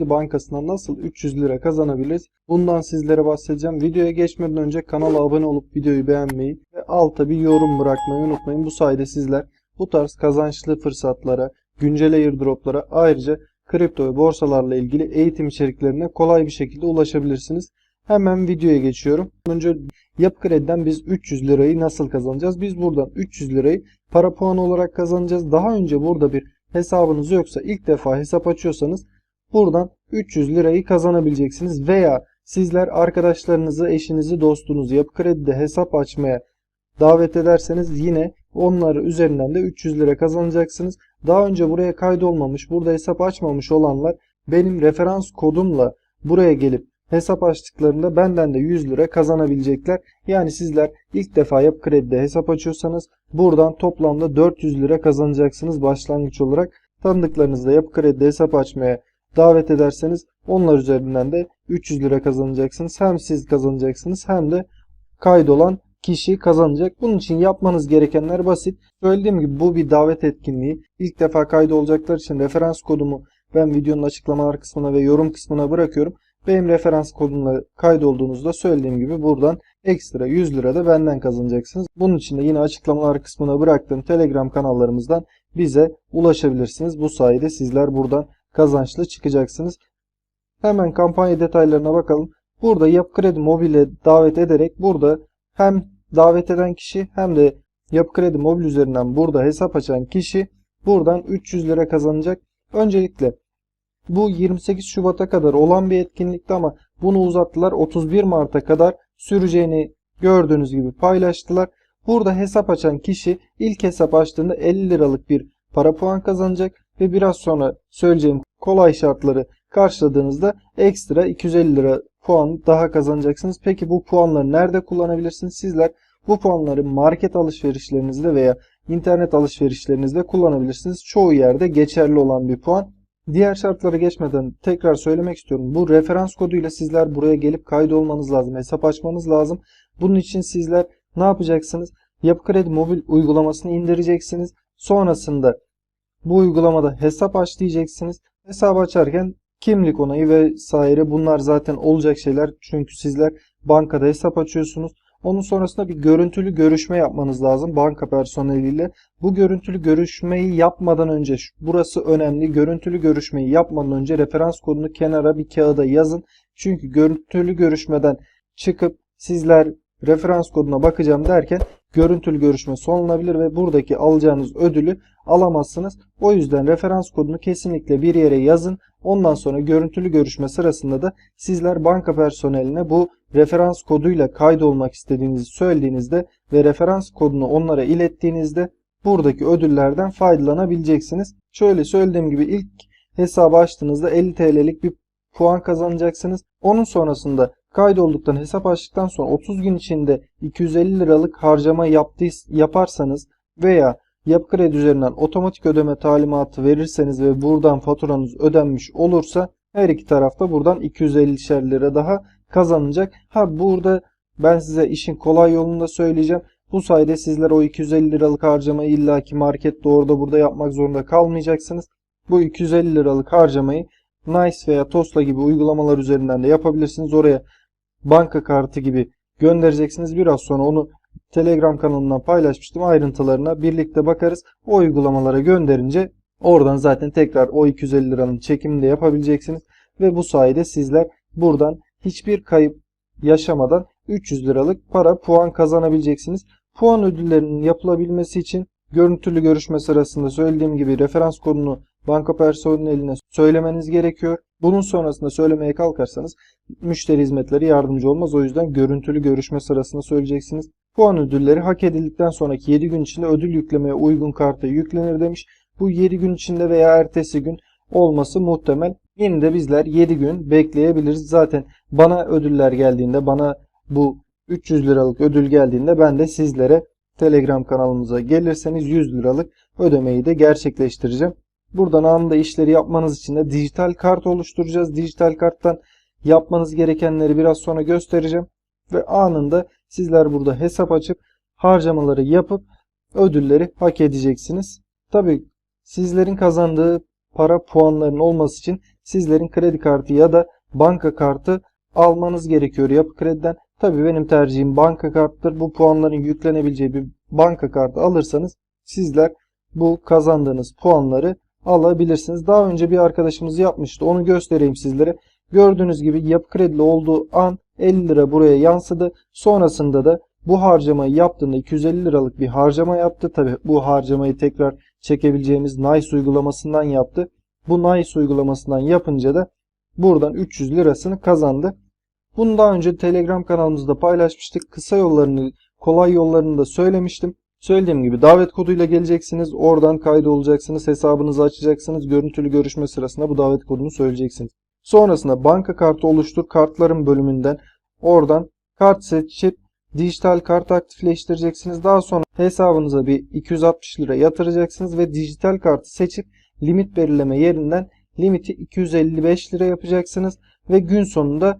Bankası'ndan nasıl 300 lira kazanabiliriz? Bundan sizlere bahsedeceğim. Videoya geçmeden önce kanala abone olup videoyu beğenmeyi ve alta bir yorum bırakmayı unutmayın. Bu sayede sizler bu tarz kazançlı fırsatlara, güncel airdroplara ayrıca kripto ve borsalarla ilgili eğitim içeriklerine kolay bir şekilde ulaşabilirsiniz. Hemen videoya geçiyorum. Önce Yapı Kredi'den biz 300 lirayı nasıl kazanacağız? Biz buradan 300 lirayı para puanı olarak kazanacağız. Daha önce burada bir hesabınız yoksa ilk defa hesap açıyorsanız buradan 300 lirayı kazanabileceksiniz. Veya sizler arkadaşlarınızı, eşinizi, dostunuzu Yapı Kredi'de hesap açmaya davet ederseniz yine onlar üzerinden de 300 lira kazanacaksınız. Daha önce buraya kaydolmamış, burada hesap açmamış olanlar benim referans kodumla buraya gelip hesap açtıklarında benden de 100 lira kazanabilecekler. Yani sizler ilk defa Yapı Kredi'de hesap açıyorsanız buradan toplamda 400 lira kazanacaksınız başlangıç olarak. Tanıdıklarınızla Yapı Kredi'de hesap açmaya davet ederseniz onlar üzerinden de 300 lira kazanacaksınız. Hem siz kazanacaksınız hem de kaydolan kişi kazanacak. Bunun için yapmanız gerekenler basit. Söylediğim gibi bu bir davet etkinliği. İlk defa kaydolacaklar için referans kodumu ben videonun açıklamalar kısmına ve yorum kısmına bırakıyorum. Benim referans kodumla kaydolduğunuzda söylediğim gibi buradan ekstra 100 lira da benden kazanacaksınız. Bunun için de yine açıklamalar kısmına bıraktığım Telegram kanallarımızdan bize ulaşabilirsiniz. Bu sayede sizler buradan kazançlı çıkacaksınız. Hemen kampanya detaylarına bakalım. Burada Yapı Kredi Mobil'e davet ederek burada hem davet eden kişi hem de Yapı Kredi Mobil üzerinden burada hesap açan kişi buradan 300 lira kazanacak. Öncelikle bu 28 Şubat'a kadar olan bir etkinlikti ama bunu uzattılar. 31 Mart'a kadar süreceğini gördüğünüz gibi paylaştılar. Burada hesap açan kişi ilk hesap açtığında 50 liralık bir para puan kazanacak ve biraz sonra söyleyeceğim kolay şartları karşıladığınızda ekstra 250 lira puan daha kazanacaksınız. Peki bu puanları nerede kullanabilirsiniz? Sizler bu puanları market alışverişlerinizde veya internet alışverişlerinizde kullanabilirsiniz. Çoğu yerde geçerli olan bir puan. Diğer şartlara geçmeden tekrar söylemek istiyorum. Bu referans koduyla sizler buraya gelip kaydolmanız lazım. Hesap açmanız lazım. Bunun için sizler ne yapacaksınız? Yapı Kredi mobil uygulamasını indireceksiniz. Sonrasında bu uygulamada hesap aç diyeceksiniz. Hesap açarken kimlik onayı vesaire bunlar zaten olacak şeyler. Çünkü sizler bankada hesap açıyorsunuz. Onun sonrasında bir görüntülü görüşme yapmanız lazım banka personeliyle. Bu görüntülü görüşmeyi yapmadan önce burası önemli. Görüntülü görüşmeyi yapmadan önce referans kodunu kenara bir kağıda yazın. Çünkü görüntülü görüşmeden çıkıp sizler referans koduna bakacağım derken görüntülü görüşme sonlanabilir ve buradaki alacağınız ödülü alamazsınız. O yüzden referans kodunu kesinlikle bir yere yazın. Ondan sonra görüntülü görüşme sırasında da sizler banka personeline bu referans koduyla kaydolmak istediğinizi söylediğinizde ve referans kodunu onlara ilettiğinizde buradaki ödüllerden faydalanabileceksiniz. Şöyle söylediğim gibi ilk hesabı açtığınızda 50 TL'lik bir puan kazanacaksınız. Onun sonrasında kaydolduktan hesap açtıktan sonra 30 gün içinde 250 liralık harcama yaptıysa, yaparsanız veya Yapı Kredi üzerinden otomatik ödeme talimatı verirseniz ve buradan faturanız ödenmiş olursa her iki tarafta buradan 250 lira daha kazanacak. Ha burada ben size işin kolay yolunu da söyleyeceğim. Bu sayede sizler o 250 liralık harcamayı illaki markette orada burada yapmak zorunda kalmayacaksınız. Bu 250 liralık harcamayı Nice veya Tosla gibi uygulamalar üzerinden de yapabilirsiniz. Oraya banka kartı gibi göndereceksiniz. Biraz sonra onu Telegram kanalından paylaşmıştım. Ayrıntılarına birlikte bakarız. O uygulamalara gönderince oradan zaten tekrar o 250 liranın çekimini de yapabileceksiniz. Ve bu sayede sizler buradan hiçbir kayıp yaşamadan 300 liralık para puan kazanabileceksiniz. Puan ödüllerinin yapılabilmesi için görüntülü görüşme sırasında söylediğim gibi referans kodunu banka personeline söylemeniz gerekiyor. Bunun sonrasında söylemeye kalkarsanız müşteri hizmetleri yardımcı olmaz. O yüzden görüntülü görüşme sırasında söyleyeceksiniz. Puan ödülleri hak edildikten sonraki 7 gün içinde ödül yüklemeye uygun karta yüklenir demiş. Bu 7 gün içinde veya ertesi gün olması muhtemel. Yine de bizler 7 gün bekleyebiliriz. Zaten bana ödüller geldiğinde bana bu 300 liralık ödül geldiğinde ben de sizlere Telegram kanalımıza gelirseniz 100 liralık ödemeyi de gerçekleştireceğim. Buradan anında işleri yapmanız için de dijital kart oluşturacağız. Dijital karttan yapmanız gerekenleri biraz sonra göstereceğim. Ve anında sizler burada hesap açıp harcamaları yapıp ödülleri hak edeceksiniz. Tabi sizlerin kazandığı para puanlarının olması için sizlerin kredi kartı ya da banka kartı almanız gerekiyor yapı krediden. Tabii benim tercihim banka karttır. Bu puanların yüklenebileceği bir banka kartı alırsanız sizler bu kazandığınız puanları alabilirsiniz. Daha önce bir arkadaşımız yapmıştı. Onu göstereyim sizlere. Gördüğünüz gibi yapı kredili olduğu an 50 lira buraya yansıdı. Sonrasında da bu harcamayı yaptığında 250 liralık bir harcama yaptı. Tabi bu harcamayı tekrar çekebileceğimiz Nice uygulamasından yaptı. Bu Nice uygulamasından yapınca da buradan 300 lirasını kazandı. Bunu daha önce Telegram kanalımızda paylaşmıştık. Kısa yollarını, kolay yollarını da söylemiştim. Söylediğim gibi davet koduyla geleceksiniz. Oradan kaydolacaksınız. Hesabınızı açacaksınız. Görüntülü görüşme sırasında bu davet kodunu söyleyeceksiniz. Sonrasında banka kartı oluştur kartların bölümünden oradan kart seçip dijital kart aktifleştireceksiniz. Daha sonra hesabınıza bir 260 lira yatıracaksınız ve dijital kartı seçip limit belirleme yerinden limiti 255 lira yapacaksınız ve gün sonunda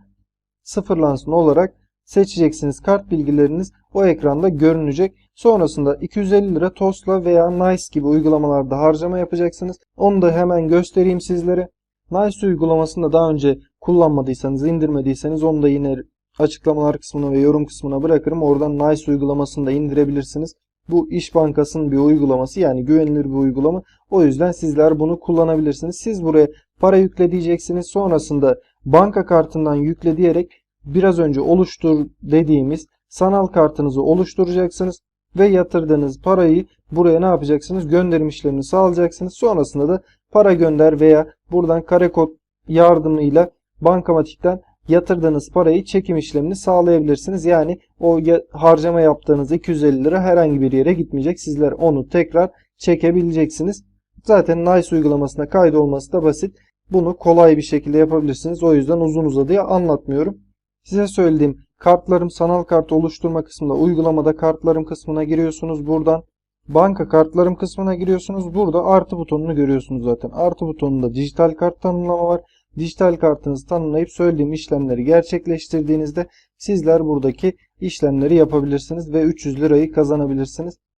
sıfırlansın olarak seçeceksiniz. Kart bilgileriniz o ekranda görünecek. Sonrasında 250 lira TOS'la veya Nice gibi uygulamalarda harcama yapacaksınız. Onu da hemen göstereyim sizlere. Nice uygulamasını da daha önce kullanmadıysanız, indirmediyseniz onu da yine açıklamalar kısmına ve yorum kısmına bırakırım. Oradan Nice uygulamasını da indirebilirsiniz. Bu İş Bankası'nın bir uygulaması yani güvenilir bir uygulama. O yüzden sizler bunu kullanabilirsiniz. Siz buraya para yükle diyeceksiniz. Sonrasında banka kartından yükle diyerek biraz önce oluştur dediğimiz sanal kartınızı oluşturacaksınız ve yatırdığınız parayı buraya ne yapacaksınız? Gönderim işlemini sağlayacaksınız. Sonrasında da para gönder veya buradan kare kod yardımıyla bankamatikten yatırdığınız parayı çekim işlemini sağlayabilirsiniz. Yani o harcama yaptığınız 250 lira herhangi bir yere gitmeyecek. Sizler onu tekrar çekebileceksiniz. Zaten Nice uygulamasına kaydolması da basit. Bunu kolay bir şekilde yapabilirsiniz. O yüzden uzun uzadıya anlatmıyorum. Size söylediğim kartlarım sanal kart oluşturma kısmında uygulamada kartlarım kısmına giriyorsunuz. Buradan banka kartlarım kısmına giriyorsunuz. Burada artı butonunu görüyorsunuz zaten. Artı butonunda dijital kart tanımlama var. Dijital kartınızı tanımlayıp söylediğim işlemleri gerçekleştirdiğinizde sizler buradaki işlemleri yapabilirsiniz ve 300 lirayı kazanabilirsiniz.